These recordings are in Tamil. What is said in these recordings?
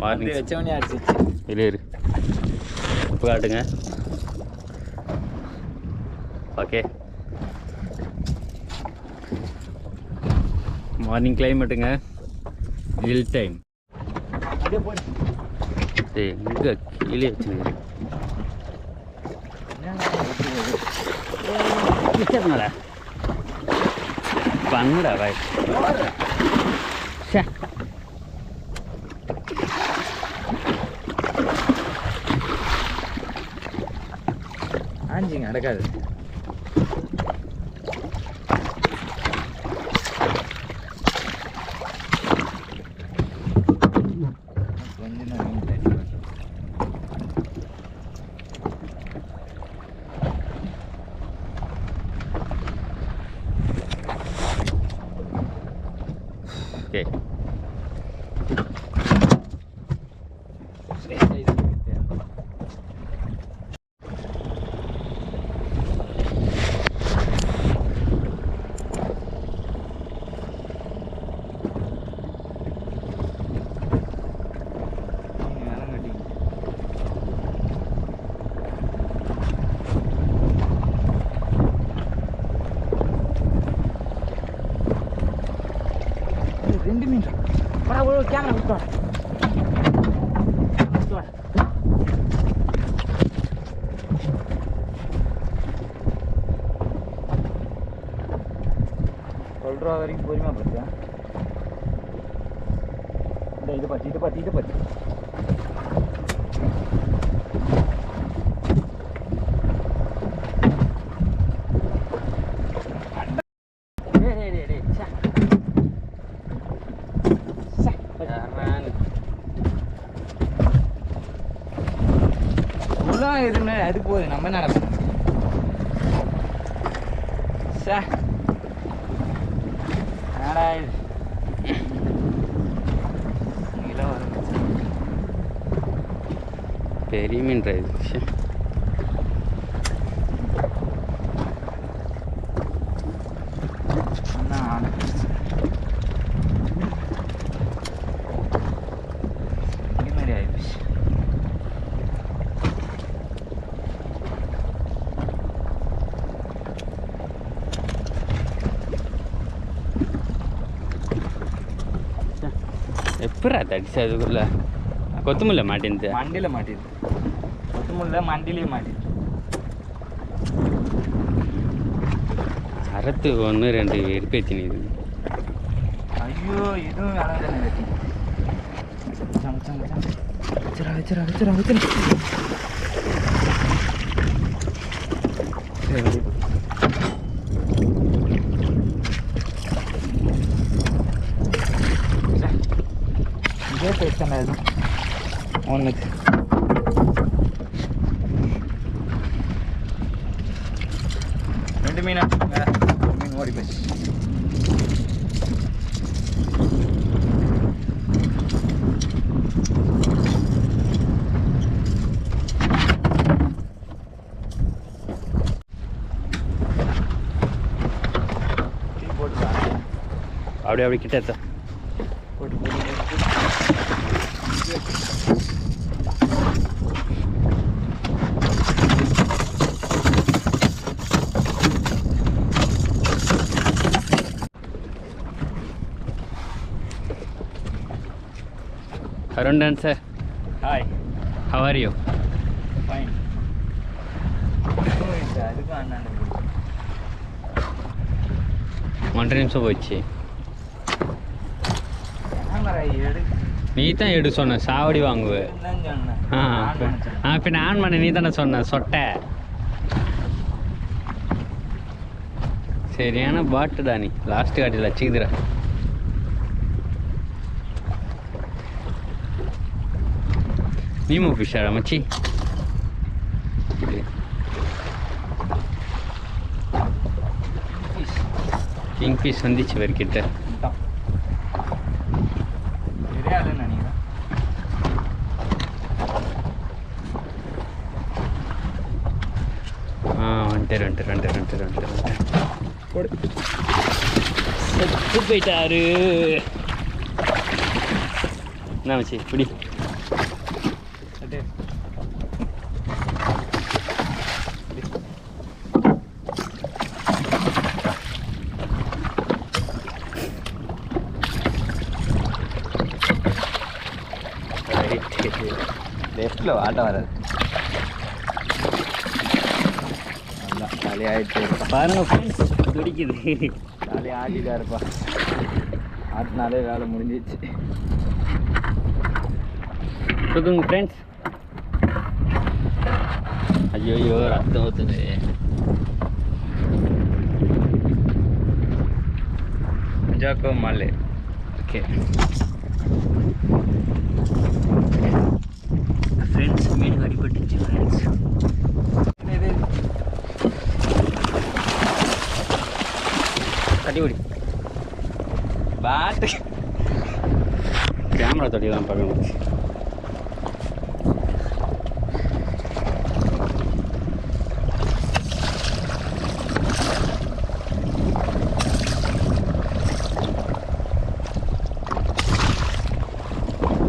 மார்னிங் வச்சவனே அடிச்சிச்சு இரு இப்போ காட்டுங்க ஓகே மார்னிங் கிளைமேட்டுங்க ஹில் டைம் எங்கே கீழே வச்சுருங்க கிட்டங்களா பண்ணுடா பாய் நடக்காது கொஞ்சம் தான் மீன் தண்ணி வரும். ஓகே மீன் வேலம் கட்டிங்க. ஏய், ரெண்டு மீன் வாடா ஒரு கேமரா விட்டு வா. விட்டு வா. டுவெல் ரூபா வரைக்கும் பொறுமையாக பார்த்தியா இந்த இது பார்த்து இது பார்த்து இது பார்த்து தான் இருந்தா அது போகுது நம்ம நடக்கும்? சே இது? வரும். பெரிய மீன் ட்ரைவ் ச்சே. என்ன ஆடு இது மாதிரி ஆயிடுச்சு எப்படா தடிச்சு அதுக்குள்ள கொத்தமல்ல மாட்டேன்து மண்டியில் மாட்டிது கொத்தமுல்ல மண்டிலேயே மாட்டிது அறத்து ஒன்று ரெண்டு வெறுப்பேத்தி நீது ஐயோ இதுவும் சரி இதே பிரச்சனை இது ஒன்றுக்கு ரெண்டு மீனா மேல. ஒரு மீன் ஓடி போச்சு அப்படியே அப்படி கிட்ட எத்த. போட்டு போட்டு போட்டு dancer hi how are you fine அதுக்கும் அண்ணாண்ட ஒன்றரை நிமிஷம் போச்சு. கேமரா எடு நீ தான் எடு சொன்ன சாவடி வாங்குவ. ஆ ஆன் இப்ப- பண்ண சொன்னேன். ஆ பின்ன ஆன் பண்ண நீ தானே சொன்ன சொட்டை. சரியான பாட்டுடா நீ. லாஸ்ட் காட்டில் வச்சுக்குதுடா நீமோ ஃபிஷ்ஷாடா மச்சி. கிங் ஃபிஷ் வந்துச்சு வரைக்கிட்ட போயிட்டாரு. என்ன வச்சு இப்படி லெஃப்டில் ஆட்டம் வராது. நல்லா காலி ஆகிட்டு பாருங்க ஃப்ரெண்ட்ஸ் துடிக்குது. காலி ஆடிட்டா இருப்பா ஆட்டினாலே வேலை முடிஞ்சிச்சு. தூக்குங்க ஃப்ரெண்ட்ஸ் ஐயோ ரத்தம் ஊற்றுது ஜாக்கோ மாலே. ஓகே ஃப்ரெண்ட்ஸ் மீன் அடிபட்டுச்சு ஃப்ரெண்ட்ஸ் கட்டிபிடி பாட்டு கேமரா தொட்டி தான் பார்க்கணும்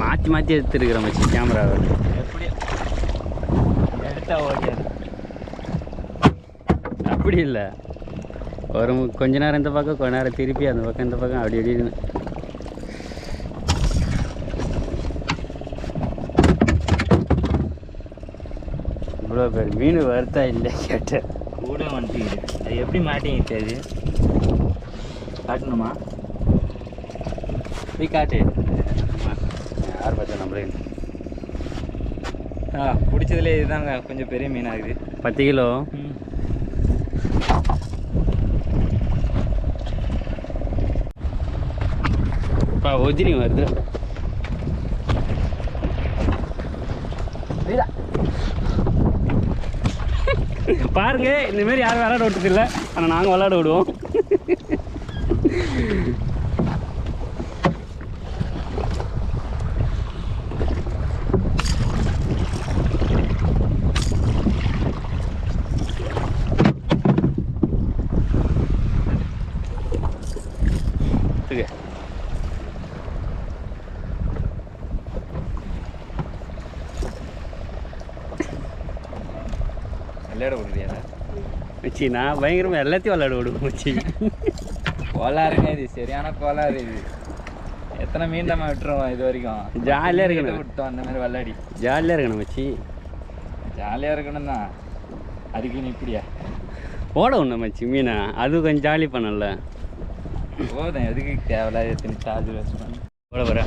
மாற்றி மாற்றி எடுத்துருக்குற மச்சி கேமராவை எப்படி எடுத்தா ஓடியாது அப்படி இல்லை. ஒரு மு- கொஞ்ச நேரம் இந்த பக்கம் கொஞ்ச நேரம் திருப்பி அந்த பக்கம் இந்த பக்கம் அப்படி இப்படின்னு. இவ்வளோ பேர் மீன் வருத்தா இல்லை கேட்டேன். கூட வந்துட்டு அது எப்படி மாட்டிக்கிச்சு அது? காட்டணுமா? நீ காட்டு. யார் பார்த்தா நம்மளே ஆ பிடிச்சதுலே இதுதாங்க. கொஞ்சம் பெரிய மீன் ஆகுது பத்து கிலோ? பா ஒதிரி வருது பாருங்க இந்த மாதிரி யாரும் விளையாட விட்டது இல்லை ஆனால் நாங்கள் விளையாட விடுவோம். விளையாட விடுறியா? மச்சி நான் பயங்கரமாக எல்லாத்தையும் விளையாட விடுவோம் மச்சி. கோளாறுங்க இது சரியான கோளாறு இது. எத்தனை மீன் நம்ம விட்டுருவோம் இது வரைக்கும்? ஜாலியா இருக்கணும். விட்டோம் அந்த மாதிரி விளையாடி? ஜாலியாக இருக்கணும் மச்சி. ஜாலியாக இருக்கணும் தான். அதுக்கு நீ இப்படியா? ஓட ஒன்று மச்சி மீனா. அது கொஞ்சம் ஜாலி பண்ணல. போதும் எதுக்கு தேவையில்லாத எத்தனை சார்ஜ் பண்ணி ஓட வர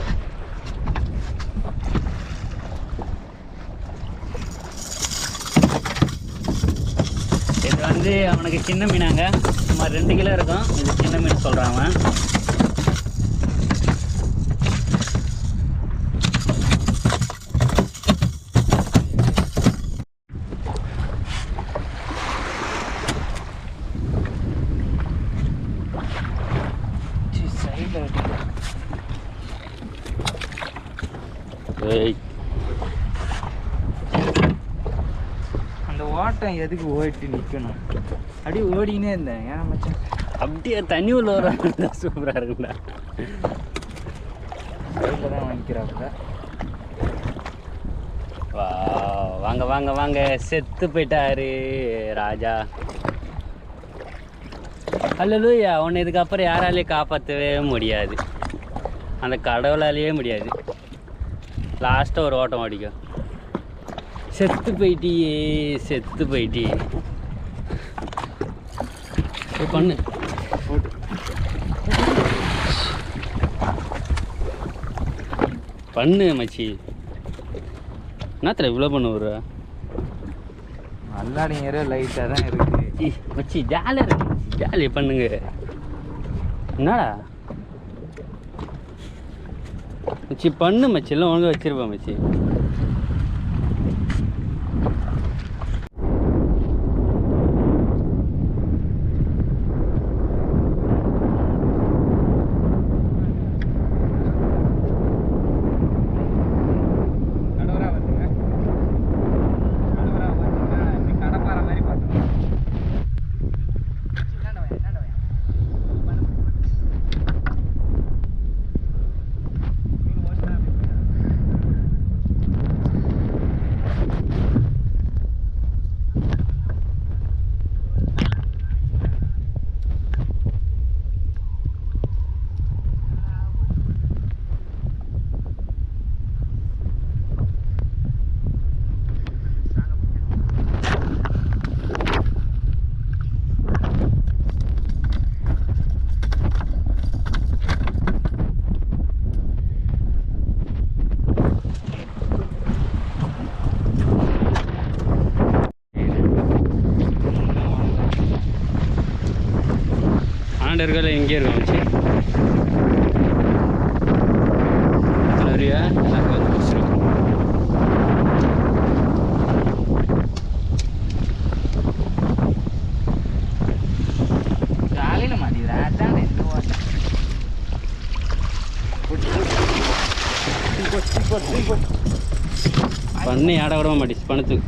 இது வந்து அவனுக்கு சின்ன மீனாங்க. சுமார் ரெண்டு கிலோ இருக்கும். இது சின்ன மீன் சொல்கிறான் அவன். சைடில் ஓட்டம் எதுக்கு ஓடிட்டு நிற்கணும் அப்படியே ஓடினே இருந்தேன். ஏன் மச்சான் அப்படியே தண்ணி உள்ள வர சூப்பராக இருக்கும்டா. சைடில் தான் வாங்கிக்கிறாப்புல. வா வாங்க வாங்க வாங்க. செத்து போயிட்டாரு ராஜா. அல்லலூயா உன்னை இதுக்கப்புறம் யாராலையும் காப்பாற்றவே முடியாது. அந்த கடவுளாலேயே முடியாது. லாஸ்ட்டாக ஒரு ஓட்டம் ஓடிக்கும். செத்து போயிட்டியே செத்து போயிட்டியே. போய் பண்ணு. பண்ணு மச்சி. என்னத்துல இவ்வளோ பண்ண விட்ற நல்லாடிங்கிற லைட்டாக தான் இருக்குது ஈ, மச்சி ஜாலியாக இருக்கு. ஜாலி பண்ணுங்க. என்னடா? மச்சி பண்ணு மச்சி. எல்லாம் ஒழுங்கா வச்சிருப்பேன் மச்சி. மாடர்கள் எங்கே இருக்கும் வச்சு பண்ணு ஆட விட மாட்டேச்சு. பணத்துக்கு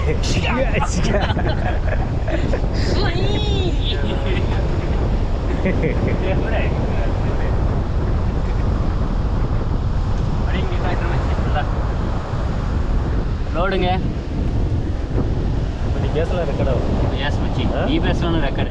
違う違うスイーやばい ನೋಡುಂಗ ಮತ್ತೆ ಗ್ಯಾಸ್ ಎಲ್ಲ ರೆಕಾರ್ಡ್ ಗ್ಯಾಸ್ ಮಚ್ಚಿ ಈ ಗ್ಯಾಸ್ ರೆಕಾರ್ಡ್